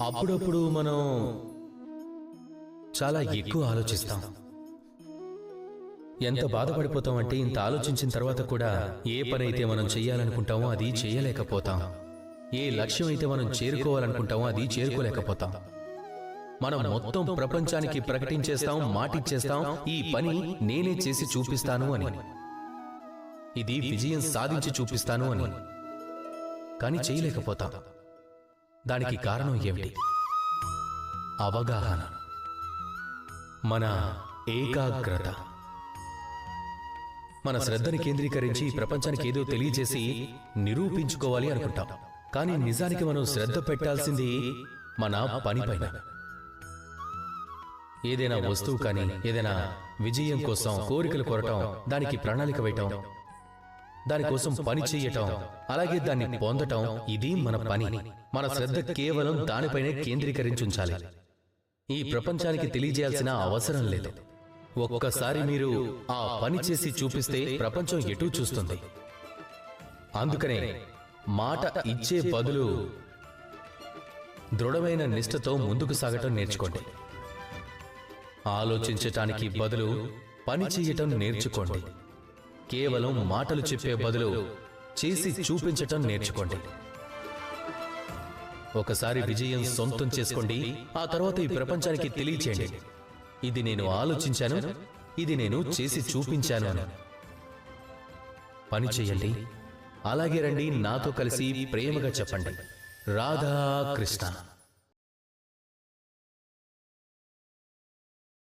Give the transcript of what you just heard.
అప్పుడప్పుడు మనం చాలా ఎక్కువ ఆలోచిస్తాం. ఎంత బాధపడిపోతాం అంటే ఇంత ఆలోచించిన తర్వాత కూడా ఏ పని అయితే మనం చేయాలనుకుంటామో అది చేయలేకపోతాం. ఏ లక్ష్యం అయితే మనం చేరుకోవాలనుకుంటామో అది చేరుకోలేకపోతాం. మనం మొత్తం ప్రపంచానికి ప్రకటించేస్తాం మాటిచ్చేస్తాం ఈ పని నేనే చేసి చూపిస్తాను అని. ఇది విజయం సాధించి చూపిస్తాను అని. కానీ చేయలేకపోతాం. దానికి కారణం ఏమిటి? అవగాహన. మన ఏకాగ్రత. మన శ్రద్ధని కేంద్రీకరించి ప్రపంచానికి ఏదో తెలియజేసి నిరూపించుకోవాలి అనుకుంటాం. కానీ నిజానికి మనం శ్రద్ధ పెట్టాల్సింది మన పనిపైన ఏదైనా వస్తువు కానీ ఏదైనా విజయం కోసం కోరికలు కోరటం దానికి ప్రణాళిక వేయటం దానికోసం పని చేయటం. అలాగే దాన్ని పొందటం. ఇది మన పని. మన శ్రద్ధ కేవలం దానిపైనే కేంద్రీకరించుంచాలి. ఈ ప్రపంచానికి తెలియజేయాల్సిన అవసరం లేదు. ఒక్కసారి మీరు ఆ పని చేసి చూపిస్తే ప్రపంచం ఎటూ చూస్తుంది? అందుకనే మాట ఇచ్చే బదులు దృఢమైన నిష్ఠతో ముందుకు సాగటం నేర్చుకోండి. ఆలోచించటానికి బదులు పని చేయటం నేర్చుకోండి. కేవలం మాటలు చెప్పే బదులు చేసి చూపించటం నేర్చుకోండి. ఒకసారి విజయం సొంతం చేసుకోండి ఆ తర్వాత ఈ ప్రపంచానికి తెలియచేయండి. ఇది నేను ఆలోచించాను ఇది నేను చేసి చూపించాను పని చేయండి అలాగే రండి నాతో కలిసి ప్రేమగా చెప్పండి. రాధా కృష్ణ